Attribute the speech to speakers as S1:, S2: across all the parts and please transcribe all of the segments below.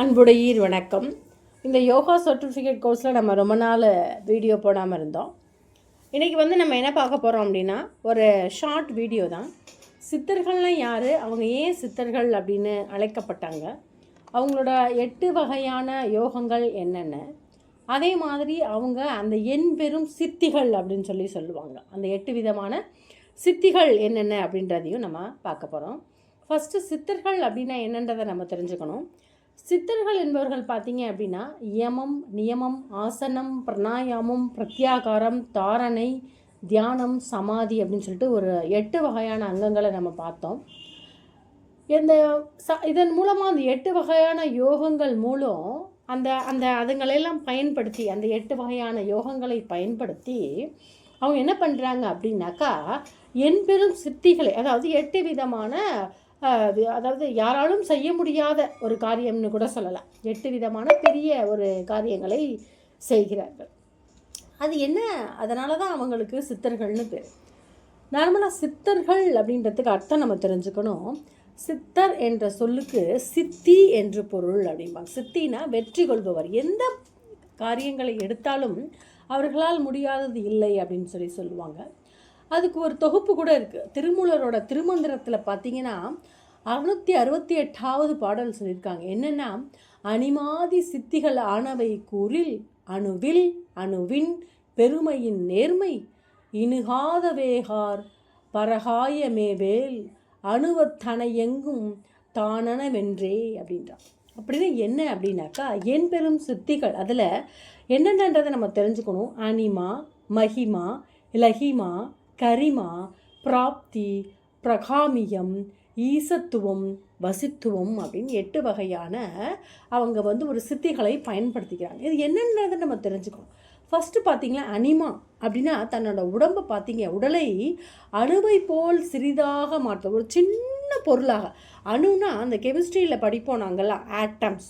S1: அன்புடையீர் வணக்கம். இந்த யோகா சர்டிஃபிகேட் கோர்ஸில் நம்ம ரொம்ப நாள் வீடியோ போடாமல் இருந்தோம். இன்றைக்கி வந்து நம்ம என்ன பார்க்க போகிறோம் அப்படின்னா ஒரு ஷார்ட் வீடியோ தான். சித்தர்கள்லாம் யார்? அவங்க ஏன் சித்தர்கள் அப்படின்னு அழைக்கப்பட்டாங்க. அவங்களோட எட்டு வகையான யோகங்கள் என்னென்ன? அதே மாதிரி அவங்க அந்த எண் பெரும் சித்திகள் அப்படின்னு சொல்லி சொல்லுவாங்க. அந்த எட்டு விதமான சித்திகள் என்னென்ன அப்படின்றதையும் நம்ம பார்க்க போகிறோம் ஃபஸ்ட்டு சித்தர்கள் அப்படின்னா என்னன்றதை நம்ம தெரிஞ்சுக்கணும். சித்தர்கள் என்பவர்கள் பார்த்தீங்க அப்படின்னா யமம் நியமம் ஆசனம் பிரணாயாமம் பிரத்யாகாரம் தாரணை தியானம் சமாதி அப்படின்னு சொல்லிட்டு ஒரு எட்டு வகையான அங்கங்களை நம்ம பார்த்தோம். இந்த ச இதன் மூலமாக அந்த எட்டு வகையான யோகங்கள் மூலம் அந்த அந்த அதுங்களெல்லாம் பயன்படுத்தி அந்த எட்டு வகையான யோகங்களை பயன்படுத்தி அவங்க என்ன பண்ணுறாங்க அப்படின்னாக்கா என் பெரும் சித்திகளை அதாவது எட்டு விதமான அது அதாவது யாராலும் செய்ய முடியாத ஒரு காரியம்னு கூட சொல்லலாம். எட்டு விதமான பெரிய ஒரு காரியங்களை செய்கிறார்கள். அது என்ன? அதனால தான் அவங்களுக்கு சித்தர்கள்னு பேர். நார்மலாக சித்தர்கள் அப்படின்றதுக்கு அர்த்தம் நம்ம தெரிஞ்சுக்கணும். சித்தர் என்ற சொல்லுக்கு சித்தி என்று பொருள் அப்படிம்பாங்க. சித்தினா வெற்றி கொள்பவர். எந்த காரியங்களை எடுத்தாலும் அவர்களால் முடியாதது இல்லை அப்படின்னு சொல்லி சொல்லுவாங்க. அதுக்கு ஒரு தொகுப்பு கூட இருக்குது திருமூலரோட திருமந்திரத்தில் பார்த்தீங்கன்னா அறுநூற்றி அறுபத்தி எட்டாவது பாடல் சொல்லியிருக்காங்க. என்னென்னா அணிமாதி சித்திகள் ஆனவை கூறில் அணுவில் அணுவின் பெருமையின் நேர்மை இணுகாத வேகார் பரகாயமேவேல் அணுவத்தனை எங்கும் தானனவென்றே அப்படின்றான். அப்படின்னு என்ன அப்படின்னாக்கா என் பெரும் சித்திகள் அதில் என்னென்னன்றதை நம்ம தெரிஞ்சுக்கணும். அனிமா மகிமா லஹிமா கரிமா பிராப்தி பிரகாமியம் ஈசத்துவம் வசித்துவம் அப்படின்னு எட்டு வகையான அவங்க வந்து ஒரு சித்திகளை பயன்படுத்திக்கிறாங்க. இது என்னன்றதை நம்ம தெரிஞ்சுக்கணும். ஃபஸ்ட்டு பார்த்தீங்களா அனிமா அப்படின்னா தன்னோட உடம்பை பார்த்தீங்க உடலை அணுவை போல் சிறிதாக மாற்ற ஒரு சின்ன பொருளாக. அணுனா அந்த கெமிஸ்ட்ரியில் படிப்போம் நாங்கள்லாம் ஆட்டம்ஸ்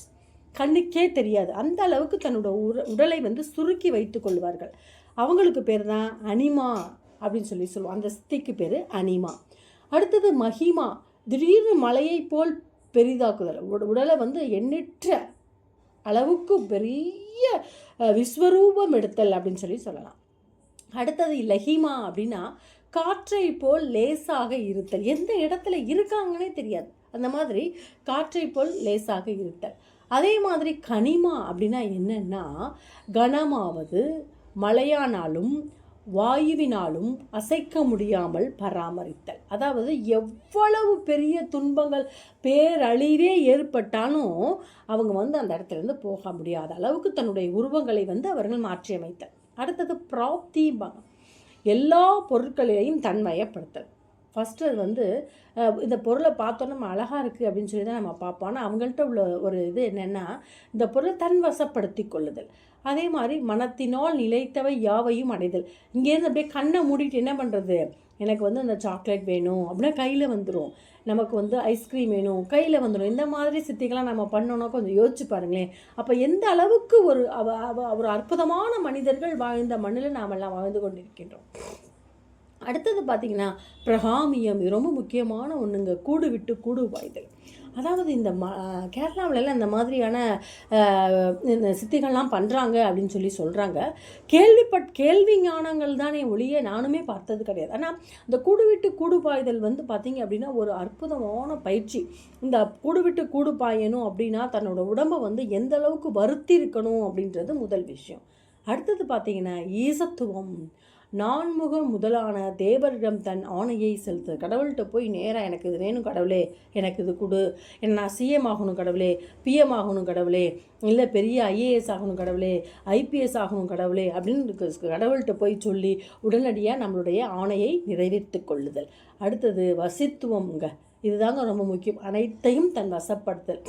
S1: கண்ணுக்கே தெரியாது. அந்த அளவுக்கு தன்னோட உடலை வந்து சுருக்கி வைத்து கொள்வார்கள். அவங்களுக்கு பேர் தான் அனிமா அப்படின்னு சொல்லி சொல்லுவோம். அந்த சித்திக்கு பேர் அனிமா. அடுத்தது மஹிமா திடீர்னு மலையை போல் பெரிதாக்குதல். உட- உடலை வந்து எண்ணற்ற அளவுக்கு பெரிய விஸ்வரூபம் எடுத்தல் அப்படின்னு சொல்லி சொல்லலாம். அடுத்தது லஹிமா அப்படின்னா காற்றை போல் லேசாக இருத்தல். எந்த இடத்துல இருக்காங்கன்னே தெரியாது. அந்த மாதிரி காற்றை போல் லேசாக இருத்தல். அதே மாதிரி கனிமா அப்படின்னா என்னென்னா கனமாவது மழையானாலும் வாயுவினாலும் அசைக்க முடியாமல் பராமரித்தல். அதாவது எவ்வளவு பெரிய துன்பங்கள் பேரழிவே ஏற்பட்டாலும் அவங்க வந்து அந்த இடத்துல இருந்து போக முடியாத அளவுக்கு தன்னுடைய உருவங்களை வந்து அவர்கள் மாற்றியமைத்தல். அடுத்தது பிராப்திம்பாங்க எல்லா பொருட்களையும் தன்மயப்படுத்தல். ஃபஸ்ட்டு அது வந்து இந்த பொருளை பார்த்தோன்னா நம்ம அழகாக இருக்குது அப்படின்னு சொல்லி தான் நம்ம பார்ப்போம். ஆனால் அவங்கள்ட்ட உள்ள ஒரு இது என்னென்னா இந்த பொருளை தன் வசப்படுத்தி கொள்ளுதல். அதே மாதிரி மனத்தினால் நிலைத்தவை யாவையும் அடைதல். இங்கேருந்து அப்படியே கண்ணை மூடிட்டு என்ன பண்ணுறது எனக்கு வந்து அந்த சாக்லேட் வேணும் அப்படின்னா கையில் வந்துடும் நமக்கு வந்து ஐஸ்கிரீம் வேணும் கையில் வந்துடும் இந்த மாதிரி சித்திகளாம் நம்ம பண்ணோன்னா கொஞ்சம் யோசிச்சு பாருங்களேன். அப்போ எந்த அளவுக்கு ஒரு அவ அவ ஒரு அற்புதமான மனிதர்கள் வாழ்ந்த மண்ணில் நாமெல்லாம் வாழ்ந்து கொண்டிருக்கின்றோம். அடுத்தது பார்த்தீங்கன்னா பிரகாமியம் ரொம்ப முக்கியமான ஒன்றுங்க கூடு விட்டு கூடு வாய்தல். அதாவது இந்த ம கேரளாவிலலாம் இந்த மாதிரியான இந்த சித்திகள்லாம் பண்ணுறாங்க அப்படின்னு சொல்லி சொல்கிறாங்க கேள்விப்பட் கேள்வி ஞானங்கள் தானே ஒழிய நானுமே பார்த்தது கிடையாது. ஆனால் இந்த கூடு விட்டு கூடு பாய்தல் வந்து பார்த்திங்க அப்படின்னா ஒரு அற்புதமான பயிற்சி. இந்த கூடு விட்டு கூடு பாயணும் அப்படின்னா தன்னோட உடம்பை வந்து எந்த அளவுக்கு வருத்தி இருக்கணும் அப்படின்றது முதல் விஷயம். அடுத்தது பார்த்திங்கன்னா ஈசத்துவம். நான்முக முதலான தேவரிடம் தன் ஆணையை செலுத்து. கடவுள்கிட்ட போய் நேராக எனக்கு இது வேணும் கடவுளே. எனக்கு இது கொடு. என்ன நான் சிஎம் ஆகணும் கடவுளே. பிஎம் ஆகணும் கடவுளே. இல்லை பெரிய ஐஏஎஸ் ஆகணும் கடவுளே. ஐபிஎஸ் ஆகணும் கடவுளே. அப்படின்னு கடவுள்கிட்ட போய் சொல்லி உடனடியாக நம்மளுடைய ஆணையை நிறைவேற்றி கொள்ளுதல். அடுத்தது வசித்துவம்ங்க. இதுதாங்க ரொம்ப முக்கியம். அனைத்தையும் தன் வசப்படுத்தல்.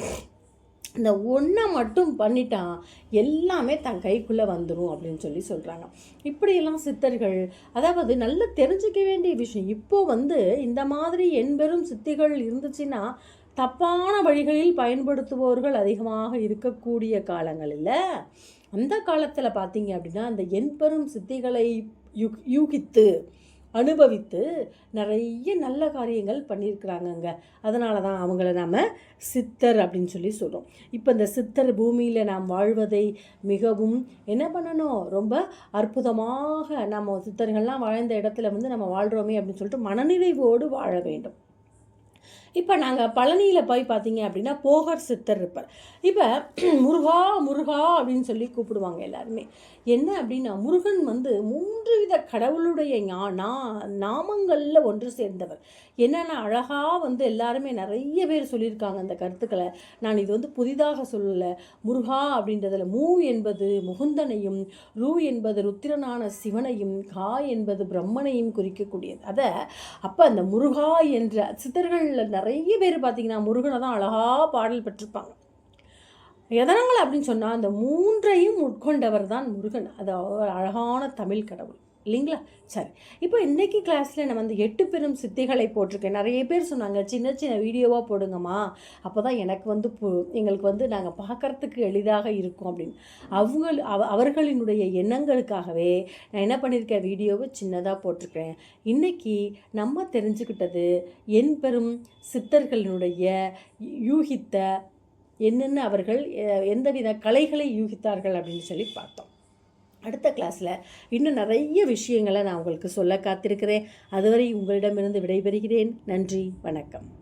S1: இந்த ஒன்றை மட்டும் பண்ணிட்டான் எல்லாமே தன் கைக்குள்ளே வந்துடும் அப்படின்னு சொல்லி சொல்கிறாங்க இப்படியெல்லாம் சித்தர்கள் அதாவது நல்லா தெரிஞ்சுக்க வேண்டிய விஷயம். இப்போது வந்து இந்த மாதிரி எண்பெரும் சித்திகள் இருந்துச்சுன்னா தப்பான வழிகளில் பயன்படுத்துபவர்கள் அதிகமாக இருக்கக்கூடிய காலங்களில் அந்த காலத்தில் பார்த்தீங்க அப்படின்னா அந்த எண்பெரும் சித்திகளை யுக் யூகித்து அனுபவித்து நிறைய நல்ல காரியங்கள் பண்ணியிருக்கிறாங்கங்க. அதனால தான் அவங்கள நாம் சித்தர் அப்படின்னு சொல்லி சொல்கிறோம் இப்போ இந்த சித்தர் பூமியில் நாம் வாழ்வதை மிகவும் என்ன பண்ணணும்? ரொம்ப அற்புதமாக நம்ம சித்தர்கள்லாம் வாழ்ந்த இடத்துல வந்து நம்ம வாழ்கிறோமே அப்படின்னு சொல்லிட்டு மனநிறைவோடு வாழ வேண்டும். இப்போ நாங்கள் பழனியில் போய் பார்த்தீங்க அப்படின்னா போகர் சித்தர் இருப்பார். இப்போ முருகா முருகா அப்படின்னு சொல்லி கூப்பிடுவாங்க எல்லாருமே. என்ன அப்படின்னா முருகன் வந்து மூன்று வித கடவுளுடைய ஞா நா நாமங்களில் ஒன்று சேர்ந்தவர். என்னென்ன அழகாக வந்து எல்லாருமே நிறைய பேர் சொல்லியிருக்காங்க அந்த கருத்துக்களை. நான் இது வந்து புதிதாக சொல்லலை. முருகா அப்படின்றதில் மூ என்பது முகுந்தனையும் ரூ என்பது ருத்திரனான சிவனையும் கா என்பது பிரம்மனையும் குறிக்கக்கூடியது. அதை அப்போ அந்த முருகா என்ற சித்தர்களில் நிறைய பேர் பார்த்திங்கன்னா முருகனை தான் அழகாக பாடல் பெற்றிருப்பாங்க. எதனால் அப்படின்னு சொன்னால் அந்த மூன்றையும் உட்கொண்டவர் தான் முருகன். அது அழகான தமிழ் கடவுள். இல்லைங்களா? சரி. இப்போ இன்றைக்கி கிளாஸில் நான் வந்து எட்டு பெரும் சித்திகளை போட்டிருக்கேன். நிறைய பேர் சொன்னாங்க சின்ன சின்ன வீடியோவாக போடுங்கம்மா. அப்போ தான் எனக்கு வந்து பு- எங்களுக்கு வந்து நாங்கள் பார்க்கறதுக்கு எளிதாக இருக்கும் அப்படின்னு. அவங்க அவ அவர்களினுடைய எண்ணங்களுக்காகவே நான் என்ன பண்ணியிருக்கேன் வீடியோவை சின்னதாக போட்டிருக்கேன். இன்றைக்கி நம்ம தெரிஞ்சுக்கிட்டது என் பெரும் சித்தர்களினுடைய யூகித்த என்னென்ன அவர்கள் எந்தவித கலைகளை யூகித்தார்கள் அப்படின்னு சொல்லி பார்த்தோம். அடுத்த கிளாஸில் இன்னும் நிறைய விஷயங்களை நான் உங்களுக்கு சொல்ல காத்திருக்கிறேன். அதுவரை உங்களிடமிருந்து விடைபெறுகிறேன். நன்றி வணக்கம்.